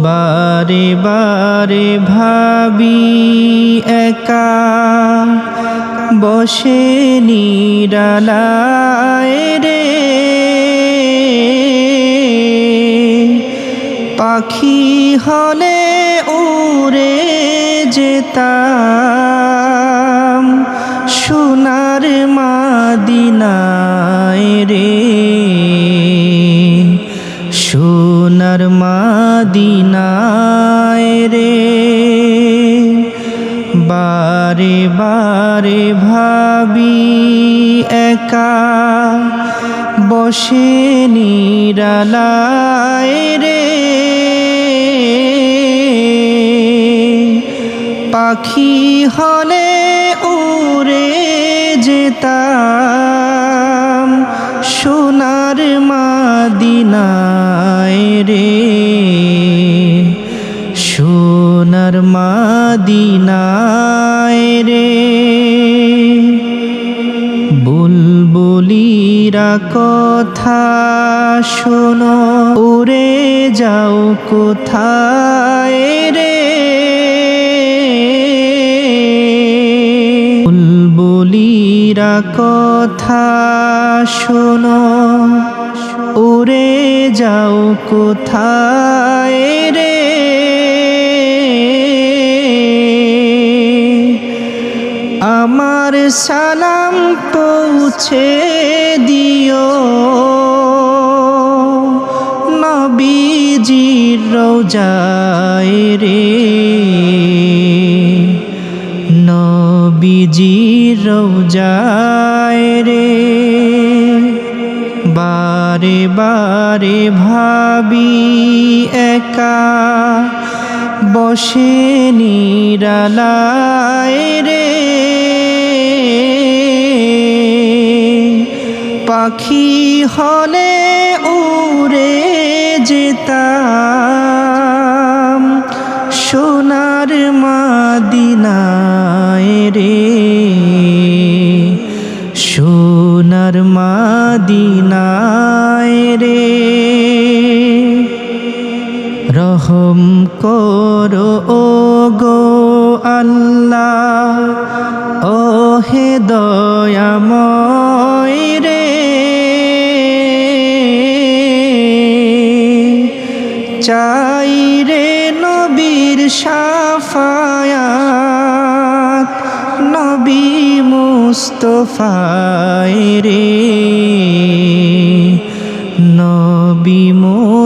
বারে বারে ভাবি একা বসে নিরালায় রে। পাখি হলে উড়ে যেতাম মাদিনায় রে। বারে বারে ভাবি একা। বসে নিরালায় রে। পাখি হলে উড়ে যেতাম। সোনার সোনার মাদিনায় রে। বুলবুলিরা কথা শোনো, উড়ে যাও কোথায় রে? বুলবুলিরা কথা শোনো, উড়ে যাও কোথায় রে? আমার সালাম পৌঁছে দিও। নবীজির রোজায় রে। নবীজির রোজায় রে। বারে বারে ভাবি একা। বসে নিরালায় রে। পাখি হলে উড়ে যেতাম সোনার মাদিনায় রে। সোনার মাদিনায় করো ও গো আল্লাহ। ও হে দয়াময় রে। চাই রে নবীর সাফায়াত, নবী মুস্তফায় রে।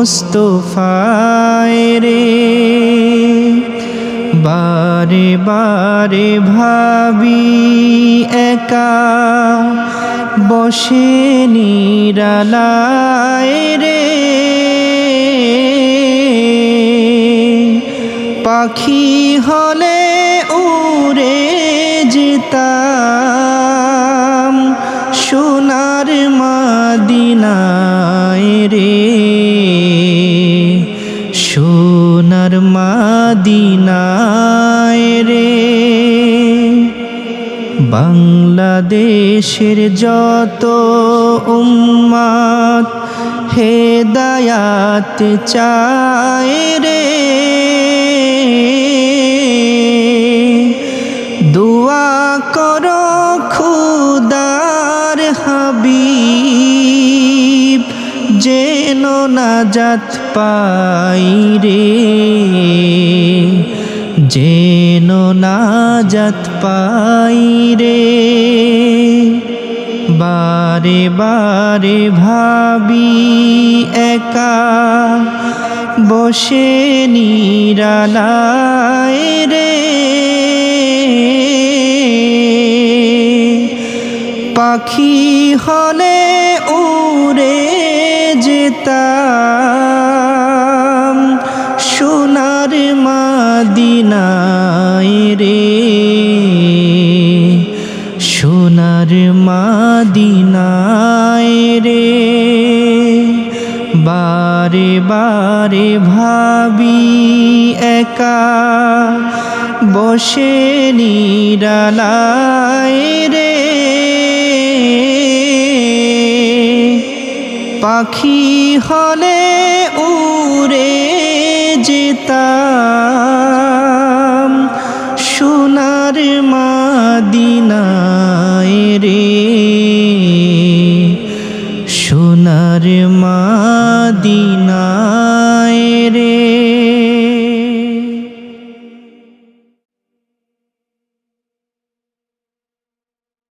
মুস্তফায় রে। বারে বারে ভাবি একা বসে নিরালায় রে। পাখি হলে মাদিনায় রে। বাংলাদেশের যত উম্মাত হেদায়াত চায় রে। নাজাত পাই রে। যেন নাজাত পাই রে। বারে বারে ভাবি একা, বসে নিরালায় রে। পাখি হলে যেতাম সোনার মাদিনায় রে। সোনার মাদিনায় রে। বারে বারে ভাবি একা বসে নিরালায় রে। পাখি হলে উড়ে যেতাম। সোনার মাদিনায় রে সোনার মাদিনায় রে